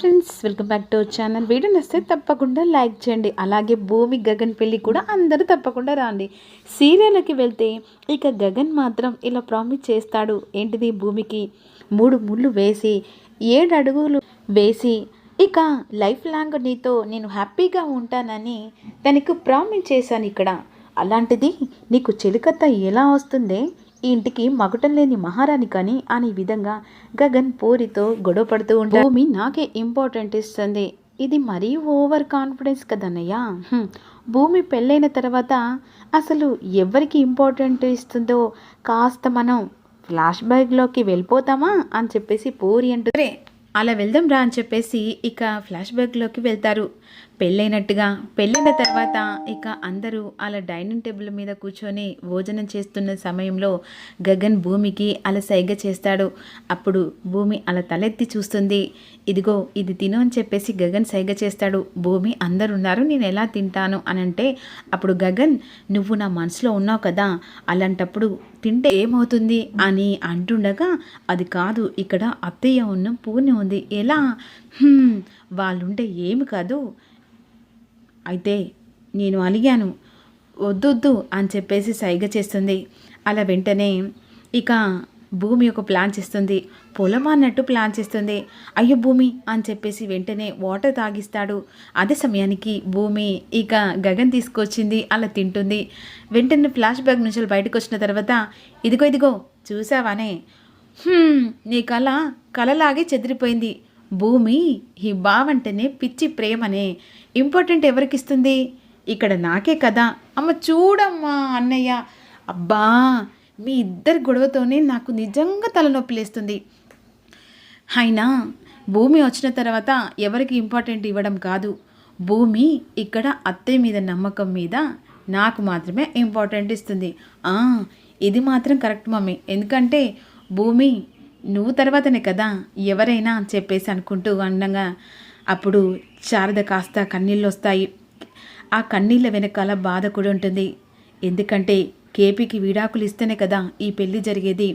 Friends welcome back to channel video నచ్చితే తప్పకుండా like చేయండి. అలాగే భూమి గగన్ పెళ్ళి కూడా అందరూ తప్పకుండా రాండి. సీరియల్కి వెళ్తే ఇక గగన్ మాత్రం ఇలా ప్రామిస్ చేస్తాడు. ఏంటిది భూమికి? మూడు ముళ్ళు వేసి ఏడు అడుగులు వేసి ఇక లైఫ్ లాంగ్ నీతో నేను హ్యాపీగా ఉంటానని తనకు ప్రామిస్ చేశాను ఇక్కడ. అలాంటిది నీకు చెలికత్త ఎలా వస్తుందే? ఈ ఇంటికి మగటం లేని మహారాణి కానీ అనే విధంగా గగన్ పూరితో గొడవ పడుతూ ఉంటాడు. భూమి నాకే ఇంపార్టెంట్ ఇస్తుంది. ఇది మరీ ఓవర్ కాన్ఫిడెన్స్ కదన్నయ్య. భూమి పెళ్ళైన తర్వాత అసలు ఎవరికి ఇంపార్టెంట్ ఇస్తుందో కాస్త మనం ఫ్లాష్ బ్యాక్లోకి వెళ్ళిపోతామా అని చెప్పేసి పూరి అంటుంది. అలా వెళ్దాం రా అని చెప్పేసి ఇక ఫ్లాష్ బ్యాక్లోకి వెళ్తారు. పెళ్ళైనట్టుగా పెళ్ళైన తర్వాత ఇక అందరూ అలా డైనింగ్ టేబుల్ మీద కూర్చొని భోజనం చేస్తున్న సమయంలో గగన్ భూమికి అలా సైగ చేస్తాడు. అప్పుడు భూమి అలా తలెత్తి చూస్తుంది. ఇదిగో ఇది తిను అని చెప్పేసి గగన్ సైగ చేస్తాడు. భూమి అందరు ఉన్నారు నేను ఎలా తింటాను అని అంటే అప్పుడు గగన్ నువ్వు నా మనసులో ఉన్నావు కదా అలాంటప్పుడు తింటే ఏమవుతుంది? అని అంటుండగా అది కాదు ఇక్కడ అత్తయ్య ఉన్న పూర్ణి ఉంది. ఎలా? వాళ్ళుంటే ఏమి కాదు. అయితే నేను అలిగాను. వద్దొద్దు అని చెప్పేసి సైగ చేస్తుంది. అలా వెంటనే ఇక భూమి ఒక ప్లాన్ చేస్తుంది. పొలం అన్నట్టు ప్లాన్ చేస్తుంది. అయ్యో భూమి అని చెప్పేసి వెంటనే వాటర్ తాగిస్తాడు. అదే సమయానికి భూమి ఇక గగన్ తీసుకొచ్చింది. అలా తింటుంది. వెంటనే ఫ్లాష్ బ్యాక్ నుంచి బయటకు వచ్చిన తర్వాత ఇదిగో ఇదిగో చూసావానే? నీ కళ కళలాగే చెదిరిపోయింది. భూమి ఈ బావంటేనే పిచ్చి ప్రేమనే ఇంపార్టెంట్ ఎవరికి ఇస్తుంది ఇక్కడ నాకే కదా. అమ్మ చూడమ్మా అన్నయ్య. అబ్బా మీ ఇద్దరి గొడవతోనే నాకు నిజంగా తలనొప్పి లేస్తుంది. అయినా భూమి వచ్చిన తర్వాత ఎవరికి ఇంపార్టెంట్ ఇవ్వడం కాదు. భూమి ఇక్కడ అత్తయ్య మీద నమ్మకం మీద నాకు మాత్రమే ఇంపార్టెంట్ ఇస్తుంది. ఇది మాత్రం కరెక్ట్ మమ్మీ. ఎందుకంటే భూమి నువ్వు తర్వాతనే కదా ఎవరైనా చెప్పేసి అనుకుంటూ అండగా అప్పుడు శారద కాస్త కన్నీళ్ళు వస్తాయి ఆ కన్నీళ్ళ వెనకాల బాధ కూడా ఉంటుంది. ఎందుకంటే కేపీకి విడాకులు ఇస్తేనే కదా ఈ పెళ్ళి జరిగేది.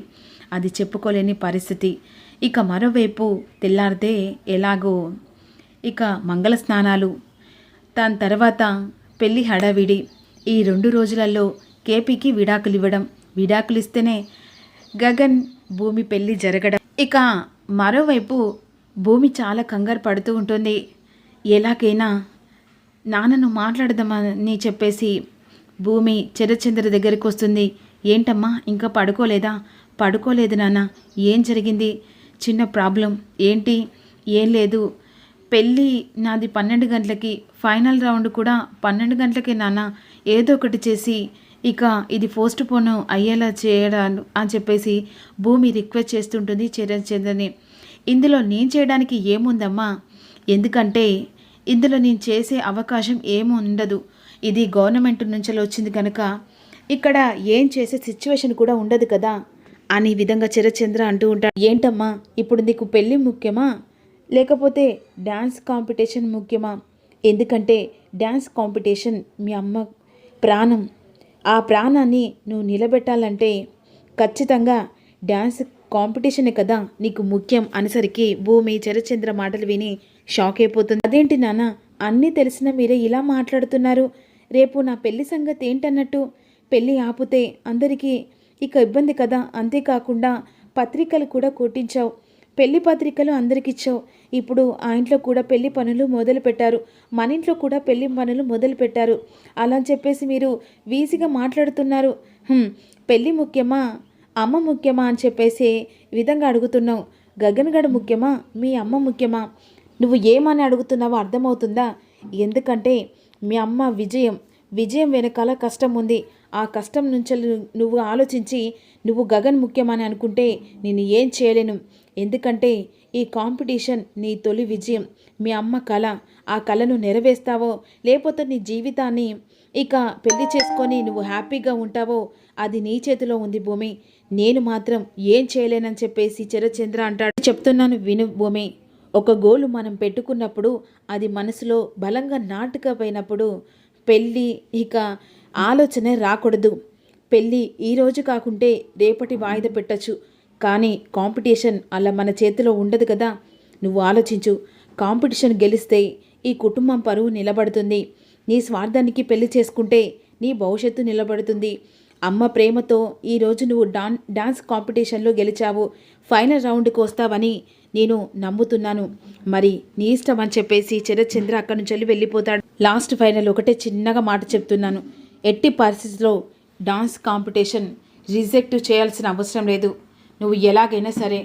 అది చెప్పుకోలేని పరిస్థితి. ఇక మరోవైపు తెల్లారితే ఎలాగో ఇక మంగళ స్నానాలు. దాని తర్వాత పెళ్ళి హడావిడి. ఈ రెండు రోజులలో కేపీకి విడాకులు ఇవ్వడం విడాకులు ఇస్తేనే గగన్ భూమి పెళ్ళి జరగడం. ఇక మరోవైపు భూమి చాలా కంగారు పడుతూ ఉంటుంది. ఎలాగైనా నాన్నను మాట్లాడదామని చెప్పేసి భూమి చిరచంద్ర దగ్గరికి వస్తుంది. ఏంటమ్మా ఇంకా పడుకోలేదా? పడుకోలేదు నాన్న ఏం జరిగింది? చిన్న ప్రాబ్లం. ఏంటి? ఏం లేదు. పెళ్ళి నాది పన్నెండు గంటలకి ఫైనల్ రౌండ్ కూడా పన్నెండు గంటలకే నాన్న. ఏదో ఒకటి చేసి ఇక ఇది పోస్ట్ పోన్ అయ్యేలా చేయడాను అని చెప్పేసి భూమి రిక్వెస్ట్ చేస్తుంటుంది చరణ్ ఇందులో నేను చేయడానికి ఏముందమ్మా? ఎందుకంటే ఇందులో నేను చేసే అవకాశం ఏమీ ఉండదు ఇది గవర్నమెంట్ నుంచి వచ్చింది కనుక ఇక్కడ ఏం చేసే సిచ్యువేషన్ కూడా ఉండదు కదా? అని విధంగా చిరచంద్ర అంటూ ఉంటాడు. ఏంటమ్మా? ఇప్పుడు నీకు పెళ్ళి ముఖ్యమా? లేకపోతే డ్యాన్స్ కాంపిటీషన్ ముఖ్యమా? ఎందుకంటే డ్యాన్స్ కాంపిటీషన్ మీ అమ్మ ప్రాణం. ఆ ప్రాణాన్ని నువ్వు నిలబెట్టాలంటే ఖచ్చితంగా డ్యాన్స్ కాంపిటీషనే కదా నీకు ముఖ్యం అనేసరికి భూమి చరచంద్ర మాటలు విని షాక్ అయిపోతుంది. అదేంటి నాన్న? అన్నీ తెలిసిన మీరే ఇలా మాట్లాడుతున్నారు. రేపు నా పెళ్ళి సంగతి ఏంటన్నట్టు? పెళ్ళి ఆపితే అందరికీ ఇక ఇబ్బంది కదా? అంతేకాకుండా పత్రికలు కూడా కొట్టించావు. పెళ్ళి పత్రికలు అందరికి ఇచ్చావు ఇప్పుడు ఆ ఇంట్లో కూడా పెళ్ళి పనులు మొదలు పెట్టారు మన ఇంట్లో కూడా పెళ్ళి పనులు మొదలు పెట్టారు అలా అని చెప్పేసి మీరు వీసిగా మాట్లాడుతున్నారు. పెళ్ళి పెళ్ళి ముఖ్యమా? అమ్మ ముఖ్యమా? అని చెప్పేసి విధంగా అడుగుతున్నావు. గగన్గడ ముఖ్యమా? మీ అమ్మ ముఖ్యమా? నువ్వు ఏమని అడుగుతున్నావో అర్థమవుతుందా? ఎందుకంటే మీ అమ్మ విజయం. విజయం వెనకాల కష్టం ఉంది. ఆ కష్టం నుంచి నువ్వు ఆలోచించి నువ్వు గగన్ ముఖ్యమని అనుకుంటే నేను ఏం చేయలేను. ఎందుకంటే ఈ కాంపిటీషన్ నీ తొలి విజయం మీ అమ్మ కళ ఆ కళను నెరవేర్స్తావో లేకపోతే నీ జీవితాన్ని ఇక పెళ్ళి చేసుకొని నువ్వు హ్యాపీగా ఉంటావో అది నీ చేతిలో ఉంది భూమి. నేను మాత్రం ఏం చేయలేనని చెప్పేసి చరచంద్ర అంటాడు. చెప్తున్నాను విను భూమి. ఒక గోలు మనం పెట్టుకున్నప్పుడు అది మనసులో బలంగా నాటుకపోయినప్పుడు పెళ్ళి ఇక ఆలోచన రాకూడదు. పెళ్ళి ఈరోజు కాకుంటే రేపటి వాయిదా పెట్టచ్చు. కానీ కాంపిటీషన్ అలా మన చేతిలో ఉండదు కదా. నువ్వు ఆలోచించు. కాంపిటీషన్ గెలిస్తే ఈ కుటుంబం పరువు నిలబడుతుంది. నీ స్వార్థానికి పెళ్ళి చేసుకుంటే నీ భవిష్యత్తు నిలబడుతుంది. అమ్మ ప్రేమతో ఈరోజు నువ్వు డాన్ డాన్స్ కాంపిటీషన్లో గెలిచావు. ఫైనల్ రౌండ్కి వస్తావని నేను నమ్ముతున్నాను. మరి నీ ఇష్టం అని చెప్పేసి చిరచంద్ర అక్కడి నుంచి వెళ్ళి వెళ్ళిపోతాడు. లాస్ట్ ఫైనల్ ఒకటే చిన్నగా మాట చెప్తున్నాను. ఎట్టి పరిస్థితిలో డాన్స్ కాంపిటీషన్ రిజెక్ట్ చేయాల్సిన అవసరం లేదు. నువ్వు ఎలాగైనా సరే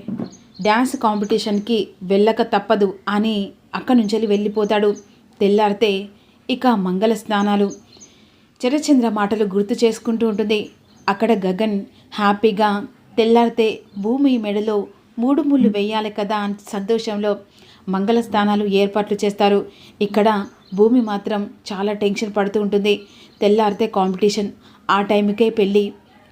డ్యాన్స్ కాంపిటీషన్కి వెళ్ళక తప్పదు అని అక్కడి నుంచి వెళ్ళి వెళ్ళిపోతాడు. తెల్లారితే ఇక మంగళ స్నానాలు. చరచంద్ర మాటలు గుర్తు చేసుకుంటూ ఉంటుంది. అక్కడ గగన్ హ్యాపీగా తెల్లారితే భూమి మెడలో మూడు ముళ్ళు వేయాలి కదా అని సంతోషంలో మంగళ స్నానాలు ఏర్పాట్లు చేస్తారు. ఇక్కడ భూమి మాత్రం చాలా టెన్షన్ పడుతూ ఉంటుంది. తెల్లారితే కాంపిటీషన్ ఆ టైంకే పెళ్ళి.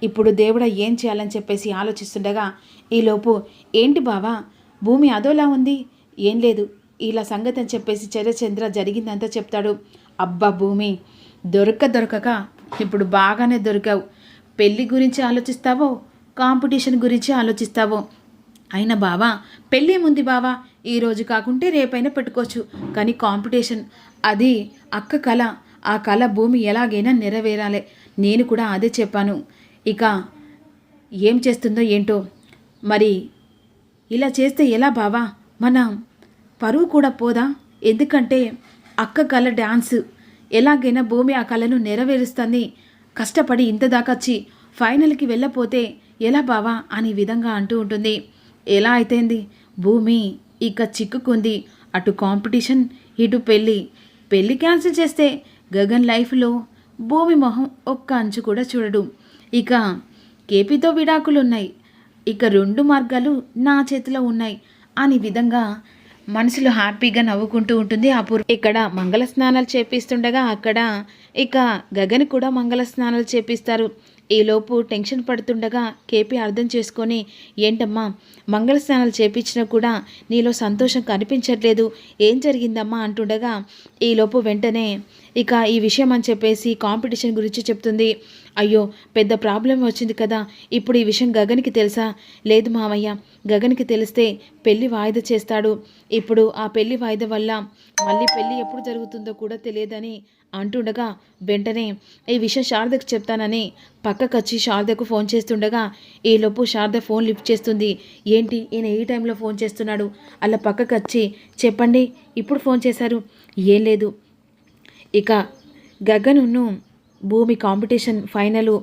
ఇప్పుడు దేవుడ ఏం చేయాలని చెప్పేసి ఆలోచిస్తుండగా ఈలోపు ఏంటి బావా? భూమి అదోలా ఉంది? ఏం లేదు. ఇలా సంగతి అని చెప్పేసి చర్యచంద్ర జరిగిందంతా చెప్తాడు. అబ్బా భూమి దొరక దొరకక ఇప్పుడు బాగానే దొరికావు. పెళ్ళి గురించి ఆలోచిస్తావో కాంపిటీషన్ గురించి ఆలోచిస్తావో? అయినా బావా పెళ్ళేముంది బావా? ఈ రోజు కాకుంటే రేపైనా పెట్టుకోవచ్చు. కానీ కాంపిటీషన్ అది అక్క కళ ఆ కళ భూమి ఎలాగైనా నెరవేరాలి. నేను కూడా అదే చెప్పాను. ఇక ఏం చేస్తుందో ఏంటో? మరి ఇలా చేస్తే ఎలా బావా? మన పరువు కూడా పోదా? ఎందుకంటే అక్క కళ డ్యాన్స్ ఎలాగైనా భూమి ఆ కళను నెరవేరుస్తుంది. కష్టపడి ఇంత దాకొచ్చి ఫైనల్కి వెళ్ళపోతే ఎలా బావా? అని విధంగా అంటూ ఉంటుంది. ఎలా అయితేంది? భూమి ఇక చిక్కుకుంది. అటు కాంపిటీషన్ ఇటు పెళ్ళి. పెళ్ళి క్యాన్సిల్ చేస్తే గగన్ లైఫ్లో భూమి మొహం ఒక్క అంచు కూడా చూడడు. ఇక కేపీతో విడాకులున్నాయి. ఇక రెండు మార్గాలు నా చేతిలో ఉన్నాయి అని విధంగా మనసులో హ్యాపీగా నవ్వుకుంటూ ఉంటుంది అపూర్వ ఇక్కడ మంగళ స్నానాలు చేపిస్తుండగా అక్కడ ఇక గగన్ కూడా మంగళ స్నానాలు చేపిస్తారు. ఈలోపు టెన్షన్ పడుతుండగా కేపీ అర్థం చేసుకొని ఏంటమ్మా మంగళ స్నానాలు చేపించినా కూడా నీలో సంతోషం కనిపించట్లేదు. ఏం జరిగిందమ్మా? అంటుండగా ఈలోపు వెంటనే ఇక ఈ విషయం అని చెప్పేసి కాంపిటీషన్ గురించి చెప్తుంది. అయ్యో పెద్ద ప్రాబ్లం వచ్చింది కదా. ఇప్పుడు ఈ విషయం గగన్కి తెలుసా? లేదు మామయ్య గగన్కి తెలిస్తే పెళ్ళి వాయిదా చేస్తాడు. ఇప్పుడు ఆ పెళ్ళి వాయిదా వల్ల మళ్ళీ పెళ్ళి ఎప్పుడు జరుగుతుందో కూడా తెలియదని అంటుండగా వెంటనే ఈ విషయం శారదకు చెప్తానని పక్కకు వచ్చి శారదకు ఫోన్ చేస్తుండగా ఈలోపు శారద ఫోన్ లిఫ్ట్ చేస్తుంది. ఏంటి ఈయన ఈ టైంలో ఫోన్ చేస్తున్నాడు? అలా పక్కకు వచ్చి చెప్పండి ఇప్పుడు ఫోన్ చేశారు? ఏం లేదు. ఇక గగనును భూమి కాంపిటీషన్ ఫైనలు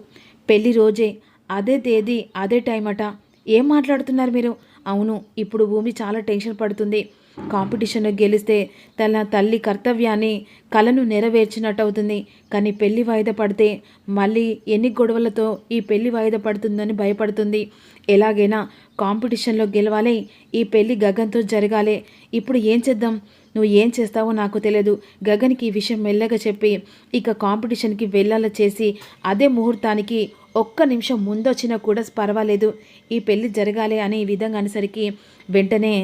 పెళ్ళి రోజే అదే తేదీ అదే టైం అట. ఏం మాట్లాడుతున్నారు మీరు? అవును ఇప్పుడు భూమి చాలా టెన్షన్ పడుతుంది. కాంపిటీషన్లో గెలిస్తే తన తల్లి కర్తవ్యాన్ని కలను నెరవేర్చినట్టు అవుతుంది కానీ పెళ్ళి వాయిదా పడితే మళ్ళీ ఎన్ని గొడవలతో ఈ పెళ్ళి వాయిదా పడుతుందని భయపడుతుంది. ఎలాగైనా కాంపిటీషన్లో గెలవాలి ఈ పెళ్ళి గగన్తో జరగాలి. ఇప్పుడు ఏం చేద్దాం? నువ్వు ఏం చేస్తావో నాకు తెలియదు. గగన్కి ఈ విషయం మెల్లగా చెప్పి ఇక కాంపిటీషన్కి వెళ్ళాల చేసి అదే ముహూర్తానికి ఒక్క నిమిషం ముందొచ్చినా కూడా పర్వాలేదు. ఈ పెళ్ళి జరగాలి అనే విధంగా అనేసరికి వెంటనే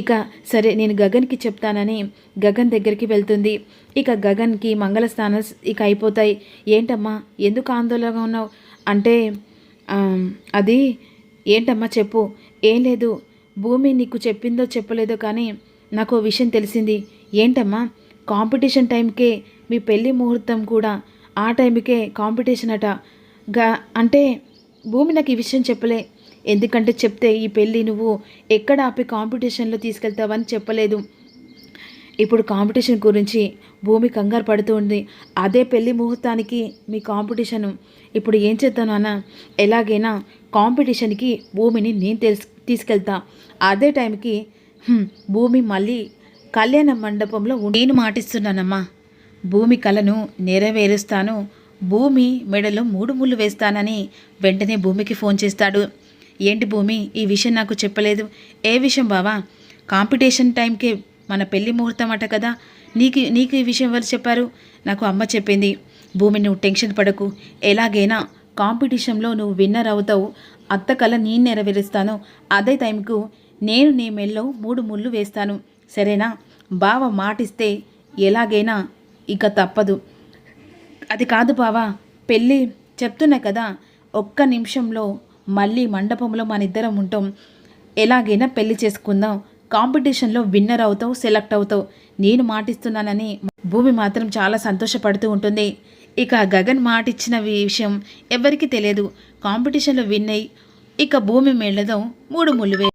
ఇక సరే నేను గగన్కి చెప్తానని గగన్ దగ్గరికి వెళ్తుంది. ఇక గగన్కి మంగళ స్నానాలు ఇక అయిపోతాయి. ఏంటమ్మా ఎందుకు ఆందోళనగా ఉన్నావు? అంటే అది ఏంటమ్మా చెప్పు. ఏం లేదు. భూమి నీకు చెప్పిందో చెప్పలేదో కానీ నాకు విషయం తెలిసింది. ఏంటమ్మా? కాంపిటీషన్ టైంకే మీ పెళ్ళి ముహూర్తం కూడా ఆ టైంకే కాంపిటీషన్ అట. గా అంటే భూమి నాకు ఈ విషయం చెప్పలే. ఎందుకంటే చెప్తే ఈ పెళ్ళి నువ్వు ఎక్కడ ఆపి కాంపిటీషన్లో తీసుకెళ్తావని చెప్పలేదు. ఇప్పుడు కాంపిటీషన్ గురించి భూమి కంగారు పడుతూ ఉంది. అదే పెళ్ళి ముహూర్తానికి మీ కాంపిటీషను. ఇప్పుడు ఏం చేద్దాను అన్న ఎలాగైనా కాంపిటీషన్కి భూమిని నేను తెలుసు తీసుకెళ్తా. అదే టైంకి భూమి మళ్ళీ కళ్యాణ మండపంలో నేను మాటిస్తున్నానమ్మా. భూమి కలను నెరవేరుస్తాను. భూమి మెడలో మూడు ముళ్ళు వేస్తానని వెంటనే భూమికి ఫోన్ చేస్తాడు. ఏంటి భూమి ఈ విషయం నాకు చెప్పలేదు. ఏ విషయం బావా? కాంపిటీషన్ టైంకే మన పెళ్ళి ముహూర్తం అట కదా. నీకు నీకు ఈ విషయం ఎవరు చెప్పారు? నాకు అమ్మ చెప్పింది. భూమి నువ్వు టెన్షన్ పడకు. ఎలాగైనా కాంపిటీషన్లో నువ్వు విన్నర్ అవుతావు. అత్త కల నేను నెరవేరుస్తాను. అదే టైంకు నేను నీ మెల్లో మూడు ముళ్ళు వేస్తాను. సరేనా? బావ మాటిస్తే ఎలాగైనా ఇక తప్పదు. అది కాదు బావా పెళ్ళి చెప్తున్నా కదా ఒక్క నిమిషంలో మళ్ళీ మండపంలో మన ఇద్దరం ఉంటాం. ఎలాగైనా పెళ్ళి చేసుకుందాం. కాంపిటీషన్లో విన్నర్ అవుతావు సెలెక్ట్ అవుతావు. నేను మాటిస్తున్నానని భూమి మాత్రం చాలా సంతోషపడుతూ ఉంటుంది. ఇక గగన్ మాటిచ్చిన విషయం ఎవరికీ తెలియదు. కాంపిటీషన్లో విన్ అయ్యి ఇక భూమి మెళ్ళదో మూడు ముళ్ళు